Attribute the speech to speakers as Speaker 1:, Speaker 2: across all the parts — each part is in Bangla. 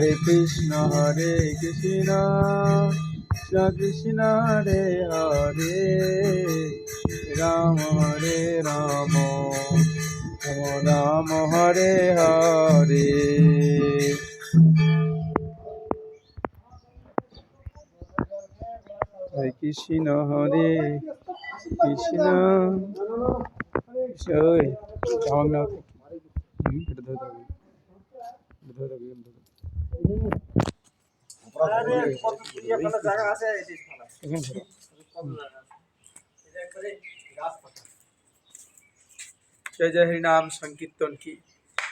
Speaker 1: হরে কৃষ্ণ হরে কৃষ্ণ কৃষ্ণ কৃষ্ণ, হরে হরে, রাম হরে রাম রাম হরে হরে। হরে কৃষ্ণ হরে কৃষ্ণ, ওই ধরে ধরে জয় জয় হরি নাম সংকীর্তন কি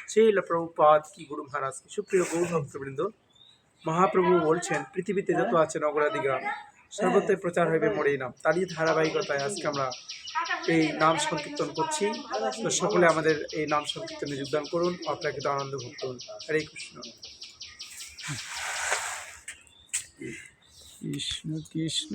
Speaker 1: শিল প্রভুপাদ কি গুরু মহারাজ সুপ্রিয় গৌর ভক্তবৃন্দ মহাপ্রভু বলছেন পৃথিবীতে যত আছে নগরাদি গ্রাম সর্বত্রই প্রচার হইবে মরে নাম তারই ধারাবাহিকতায় আজকে আমরা এই নাম সংকীর্তন করছি। তো সকলে আমাদের এই নাম সংকীর্তনে যোগদান করুন। অপ্রাকৃত আনন্দ ভোগ করুন। হরে Krishna. Krishna Krishna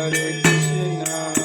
Speaker 1: Hare Krishna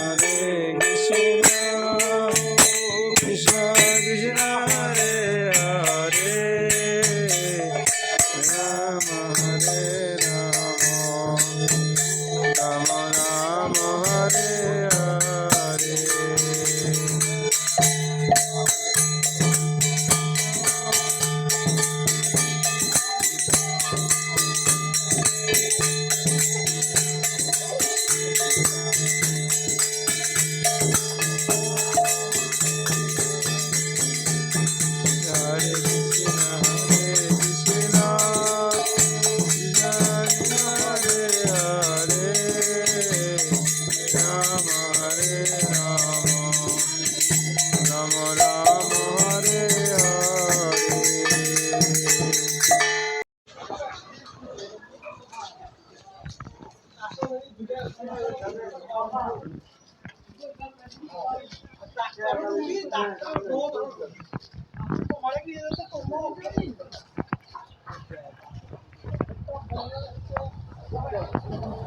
Speaker 1: Thank
Speaker 2: you.